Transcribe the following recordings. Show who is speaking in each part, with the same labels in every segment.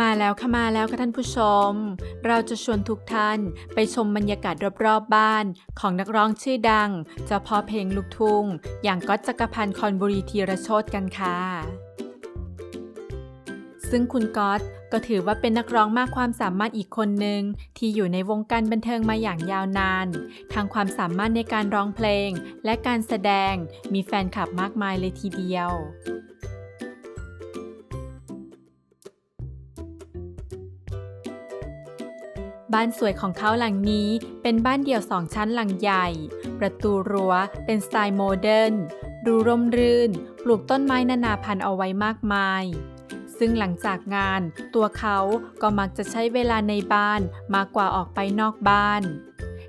Speaker 1: มาแล้วค่ะมาแล้วค่ะท่านผู้ชม เราจะชวนทุกท่านไปชมบรรยากาศรอบๆบ้าน ของนักร้องชื่อดังเจ้าพ่อเพลงลูกทุ่ง อย่างก๊อตจักรพันธ์คอนบุรีธีรโชตกันค่ะ ซึ่งคุณก๊อตก็ถือว่าเป็นนักร้องมากความสามารถอีกคนหนึ่งที่อยู่ในวงการบันเทิงมาอย่างยาวนานทั้งความสามารถในการร้องเพลง และการแสดงมีแฟนคลับมากมายเลยทีเดียว บ้านสวยของเขาหลังนี้เป็นบ้านเดี่ยวสองชั้นหลังใหญ่ ประตูรั้วเป็นสไตล์โมเดิร์น ดูร่มรื่น ปลูกต้นไม้นานาพันธุ์เอาไว้มากมาย ซึ่งหลังจากงาน ตัวเขาก็มักจะใช้เวลาในบ้านมากกว่าออกไปนอกบ้าน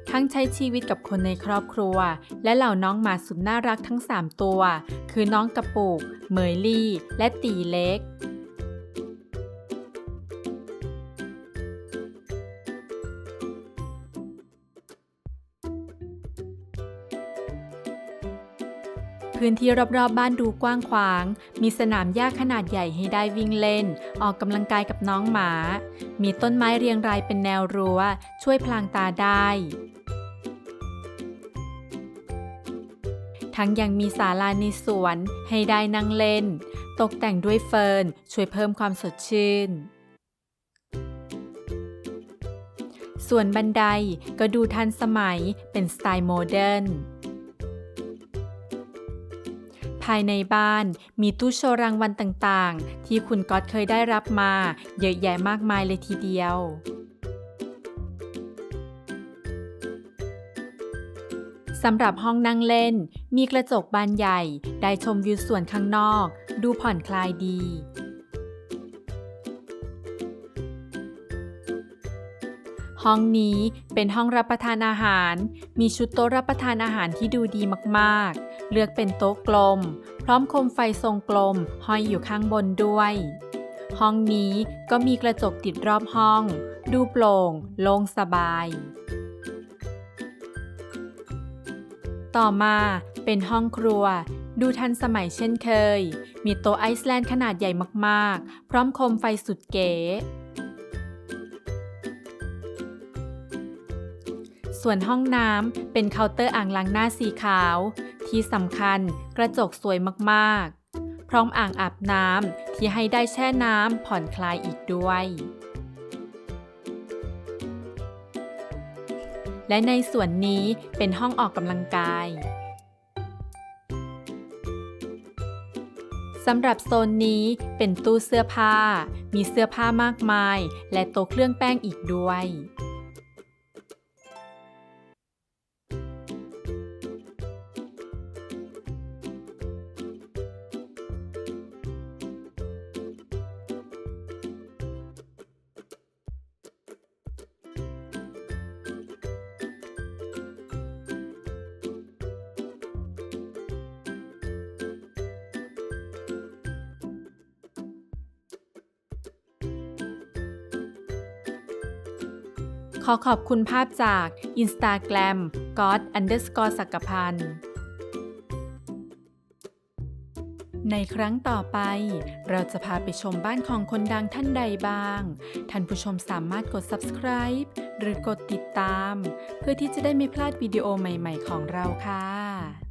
Speaker 1: ทั้งใช้ชีวิตกับคนในครอบครัว และเหล่าน้องหมาสุดน่ารักทั้ง 3 ตัว คือน้องกระปุก เหมยลี่ และตีเล็ก พื้นที่รอบๆบบ้านดูกว้างขวาง มีสนามหญ้าขนาดใหญ่ให้ได้วิ่งเล่น ออกกำลังกายกับน้องหมา มีต้นไม้เรียงรายเป็นแนวรั้ว ช่วยพลางตาได้ ทั้งยังมีศาลาในสวน ให้ได้นั่งเล่น ตกแต่งด้วยเฟิร์น ช่วยเพิ่มความสดชื่นส่วนบันไดก็ดูทันสมัยเป็นสไตล์โมเดิร์น ภายในบ้านมีตู้โชว์รางวัลต่างๆ ที่คุณก๊อตเคยได้รับมา เยอะแยะมากมายเลยทีเดียวสำหรับห้องนั่งเล่น มีกระจกบานใหญ่ ได้ชมวิวสวนข้างนอก ดูผ่อนคลายดี ห้องนี้เป็นห้องรับประทานอาหาร มีชุดโต๊ะรับประทานอาหารที่ดูดีมากๆ เลือกเป็นโต๊ะกลม พร้อมโคมไฟทรงกลม ห้อยอยู่ข้างบนด้วย ห้องนี้ก็มีกระจกติดรอบห้อง ดูโปร่ง โล่งสบาย ต่อมาเป็นห้องครัว ดูทันสมัยเช่นเคย มีโต๊ะไอซ์แลนด์ขนาดใหญ่มาก ๆ พร้อมโคมไฟสุดเก๋ ส่วนห้องน้ำเป็นเคาน์เตอร์อ่างล้างหน้าสีขาว ที่สำคัญกระจกสวยมากๆ พร้อมอ่างอาบน้ำที่ให้ได้แช่น้ำผ่อนคลายอีกด้วย และในส่วนนี้เป็นห้องออกกำลังกายสำหรับโซนนี้เป็นตู้เสื้อผ้า มีเสื้อผ้ามากมาย และโต๊ะเครื่องแป้งอีกด้วย ขอขอบคุณภาพจาก Instagram god underscore สักพันธ์ในครั้งต่อไป เราจะพาไปชมบ้านของคนดังท่านใดบ้าง ท่านผู้ชมสามารถกด subscribe หรือกดติดตาม เพื่อที่จะได้ไม่พลาดวิดีโอใหม่ ๆ ของเราค่ะ